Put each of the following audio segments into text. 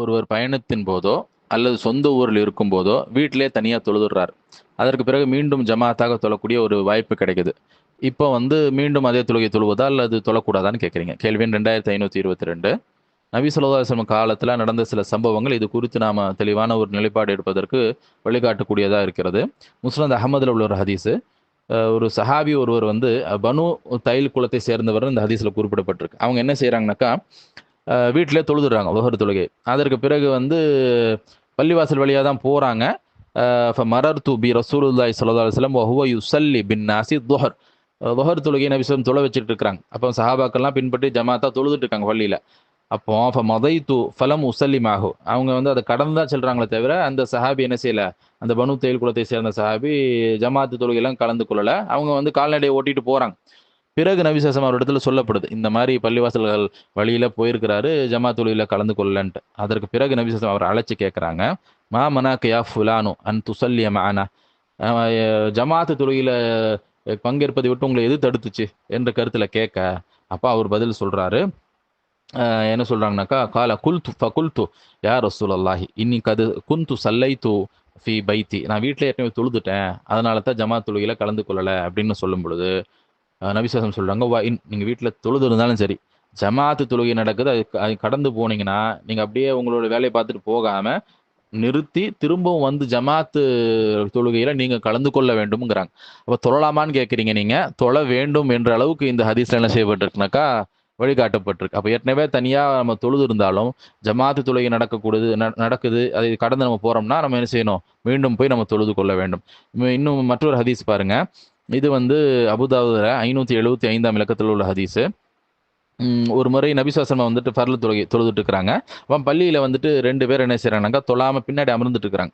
ஒருவர் பயணத்தின் போதோ அல்லது சொந்த ஊரில் இருக்கும் போதோ வீட்டிலே தனியாக தொழுதுடுறார் அதற்கு பிறகு மீண்டும் ஜமாத்தாக தொழக்கூடிய ஒரு வாய்ப்பு கிடைக்குது. இப்போ வந்து மீண்டும் அதே தொழுகை தொழுவதா அல்லது தொழக்கூடாதான்னு கேட்குறீங்க கேள்வி ரெண்டாயிரத்தி ஐநூற்றி இருபத்தி ரெண்டு நபி சொல்லா காலத்தில் நடந்த சில சம்பவங்கள் இது குறித்து நாம் தெளிவான ஒரு நிலைப்பாடு எடுப்பதற்கு வழிகாட்டக்கூடியதாக இருக்கிறது. முஸ்லந்த் அகமதில் உள்ள ஒரு ஹதீஸு. ஒரு சஹாபி ஒருவர் வந்து பனு தைல் குலத்தை சேர்ந்தவர் இந்த ஹதீஸில் குறிப்பிடப்பட்டிருக்கு. அவங்க என்ன செய்கிறாங்கனாக்கா வீட்டிலே தொழுதுடுறாங்க உலகர் தொழுகை. அதற்கு பிறகு வந்து பள்ளிவாசல் வழியாக தான் போகிறாங்க மரர் து பி ரசூலுல்லாய் சல்லா அலுவலம் வஹுவ யுசல்லி பின் நாசி துஹர். துஹர் தொழுகை நபிசம் தொலை வச்சுட்டு இருக்கிறாங்க அப்போ சஹாபாக்கள்லாம் பின்பற்றி ஜமாத்தா தொழுதுட்டு இருக்காங்க பள்ளியில். அப்போ அப்போ மதை து ஃபலம் உசல்லிமாகு அவங்க வந்து அதை கடந்து தான் செல்கிறாங்களே தவிர அந்த சஹாபி என்ன செய்யலை? அந்த பனு தேயில் குலத்தை சேர்ந்த சஹாபி ஜமாத்து தொழுகையெல்லாம் கலந்து கொள்ளலை. அவங்க வந்து கால்நடையை ஓட்டிட்டு போகிறாங்க பிறகு நபிசாசம் அவர் இடத்துல சொல்லப்படுது. இந்த மாதிரி பள்ளிவாசல்கள் வழியில போயிருக்கிறாரு ஜமாத் கலந்து கொள்ளன்ட்டு. அதற்கு பிறகு நபிசாசம் அவர் அழைச்சி கேட்குறாங்க மா மனாக்கியா ஃபுலானு அன் துசல்லிய மானா. ஜமாத்து தொழுகையில பங்கேற்பதை விட்டு உங்களை எது தடுத்துச்சு? என்ற கருத்துல கேட்க அப்பா அவர் பதில் சொல்றாரு. என்ன சொல்றாங்கனாக்கா கால குல்து ஃபகுல்து யா ரசூலல்லாஹி இன்னைக்கு அது குந்து சல்லைத்து ஃபி பைத்தி. நான் வீட்டில் ஏற்கனவே தொழுதுட்டேன் அதனால தான் ஜமா தொழுகையில் கலந்து கொள்ளலை அப்படின்னு சொல்லும் பொழுது நபிசாசம் சொல்கிறாங்க வா இன் நீங்கள் வீட்டில் தொழுது இருந்தாலும் சரி ஜமாத்து தொழுகை நடக்குது அது அது கடந்து போனீங்கன்னா நீங்கள் அப்படியே உங்களோட வேலையை பார்த்துட்டு போகாமல் நிறுத்தி திரும்பவும் வந்து ஜமாத்து தொழுகையில் நீங்கள் கலந்து கொள்ள வேண்டும்ங்கிறாங்க. அப்போ தொழலாமான்னு கேட்குறீங்க நீங்கள் தொழ வேண்டும் என்ற அளவுக்கு இந்த ஹதீஸ்ல என்ன செய்யப்பட்டிருக்குனாக்கா வழிகாட்டப்பட்டிருக்கு. அப்போ ஏற்கனவே தனியாக நம்ம தொழுது இருந்தாலும் ஜமாத்து தொழுகை நடக்கக்கூடாது ந- நடக்குது அதை கடந்து நம்ம போகிறோம்னா நம்ம என்ன செய்யணும்? மீண்டும் போய் நம்ம தொழுது கொள்ள வேண்டும். இன்னும் இன்னும் மற்றொரு ஹதீஸ் பாருங்கள் இது வந்து அபுதாபுல ஐநூற்றி எழுபத்தி ஐந்தாம் இலக்கத்தில் உள்ள ஹதீஸு. ஒரு முறை நபிசாசனம் வந்துட்டு ஃபர்ல தொழுகை தொழுதுட்டு இருக்கிறாங்க அவன் பள்ளியில் வந்துட்டு ரெண்டு பேர் என்ன செய்கிறாங்கனாக்கா தொழாமல் பின்னாடி அமர்ந்துட்டு இருக்கிறாங்க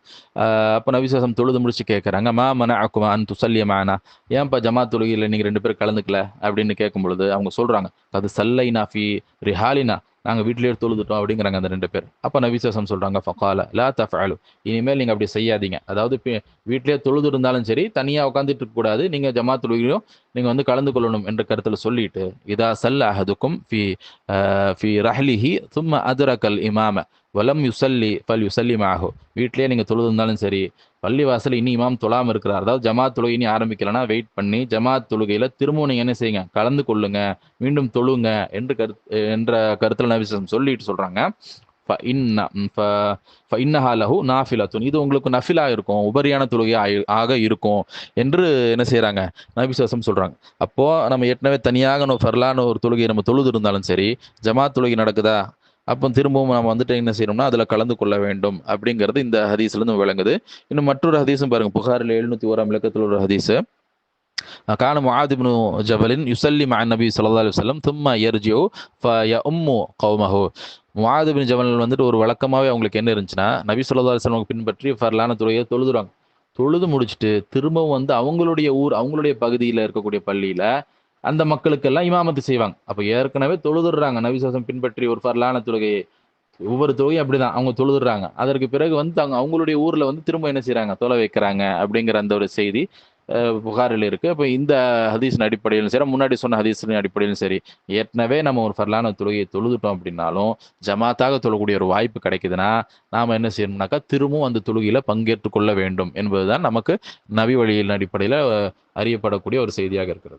அப்போ நபிசாசம் தொழுது முடிச்சு கேட்குறாங்க மா மன அக்குமா அன் துசல்ய மானா? ஏன்ப்பா ஜமா தொழுகையில் நீங்கள் ரெண்டு பேர் கலந்துக்கல? அப்படின்னு கேட்கும் பொழுது அவங்க சொல்கிறாங்க அது சல்லைனா ஃபி ரிஹாலினா. நாங்கள் வீட்டிலேயே தொழுதுட்டோம் அப்படிங்கிறாங்க அந்த ரெண்டு பேர். அப்போ நபிசாசம் சொல்கிறாங்க ஃபக்கால லா தஃபாலு இனிமேல் நீங்கள் அப்படி செய்யாதீங்க. அதாவது பி- வீட்டிலேயே தொழுது இருந்தாலும் சரி தனியாக உட்காந்துட்டு இருக்கக்கூடாது நீங்கள் ஜமாத் தொழுகையிலும் நீங்கள் வந்து கலந்து கொள்ளணும் என்ற கருத்தில் சொல்லிட்டு இதா சல்ல அஹதுக்கும் ஃபி ஃபி ரஹ்லிஹி சும்ம அதுரக்கல் இமாம வலம் யுசல்லி பல் யுசல்லி மாஹு. வீட்டிலே நீங்கள் தொழுது இருந்தாலும் சரி பள்ளி வாசல் இனி இமாம் தொழாம இருக்கிறார். அதாவது ஜமாத் தொழுகை இனி ஆரம்பிக்கலன்னா வெயிட் பண்ணி ஜமாத் தொழுகையில் திரும்பவும் நீங்கள் என்ன செய்யுங்க கலந்து கொள்ளுங்க மீண்டும் தொழுங்க என்று கரு என்ற கருத்தில் நபிசம் சொல்லிட்டு சொல்கிறாங்க இன்ன ஃப- இன்னஹா லஹு நாஃபிலத்துன் இது உங்களுக்கு நஃபிலா இருக்கும் உபரியான தொழுகை ஆக இருக்கும் என்று என்ன செய்யறாங்க நபிசுவாசம் சொல்றாங்க. அப்போ நம்ம ஏற்கனவே தனியாக நம்ம ஃபர்லான ஒரு தொழுகை நம்ம தொழுது இருந்தாலும் சரி ஜமாத் தொழுகை நடக்குதா? அப்போ திரும்பவும் நம்ம வந்துட்டு என்ன செய்யணும்னா அதில் கலந்து கொள்ள வேண்டும் அப்படிங்கிறது இந்த ஹதீஸ்லேருந்து விளங்குது. இன்னும் மற்றொரு ஹதீஸும் பாருங்க புகாரில் எழுநூற்றி ஓராம் இலக்கத்தில் ஒரு ஹதீஸு. கான முஆத் ஜபலின் யுசல்லி மா நபி ஸல்லல்லாஹு அலி வல்லம் தும்மா எர்ஜியோ ஃபயஉம்மு கௌமஹு. முஆத் இப்னு ஜபல் வந்துட்டு ஒரு வழக்கமாகவே அவங்களுக்கு என்ன இருந்துச்சுன்னா நபி சொல்லா அலைஹி பின்பற்றி ஃபர்லான துறையை தொழுதுறாங்க. தொழுது முடிச்சுட்டு திரும்பவும் வந்து அவங்களுடைய ஊர் அவங்களுடைய பகுதியில் இருக்கக்கூடிய பள்ளியில் அந்த மக்களுக்கெல்லாம் இமாமத்து செய்வாங்க. அப்போ ஏற்கனவே தொழுதுடுறாங்க. நவிசாசம் பின்பற்றி ஒரு ஃபர்லான தொழுகையை. ஒவ்வொரு தொகையும் அப்படிதான். அவங்க தொழுதுறாங்க அதற்கு பிறகு வந்து அவங்க அவங்களுடைய ஊர்ல வந்து திரும்ப என்ன செய்கிறாங்க தொலை வைக்கிறாங்க அப்படிங்கிற அந்த ஒரு செய்தி புகாரில் இருக்குது அப்போ இந்த ஹதீஸின் அடிப்படையிலும் சரி முன்னாடி சொன்ன ஹதீஸின் அடிப்படையிலும் சரி ஏற்கனவே நம்ம ஒரு ஃபர்லான தொழுகையை தொழுதுட்டோம் அப்படின்னாலும் ஜமாத்தாக தொழக்கூடிய ஒரு வாய்ப்பு கிடைக்குதுன்னா நாம் என்ன செய்யணும்னாக்கா திரும்பவும் அந்த தொழுகையில் பங்கேற்று கொள்ள வேண்டும் என்பதுதான் நமக்கு நபி வழியின் அடிப்படையில் அறியப்படக்கூடிய ஒரு செய்தியாக இருக்கிறது.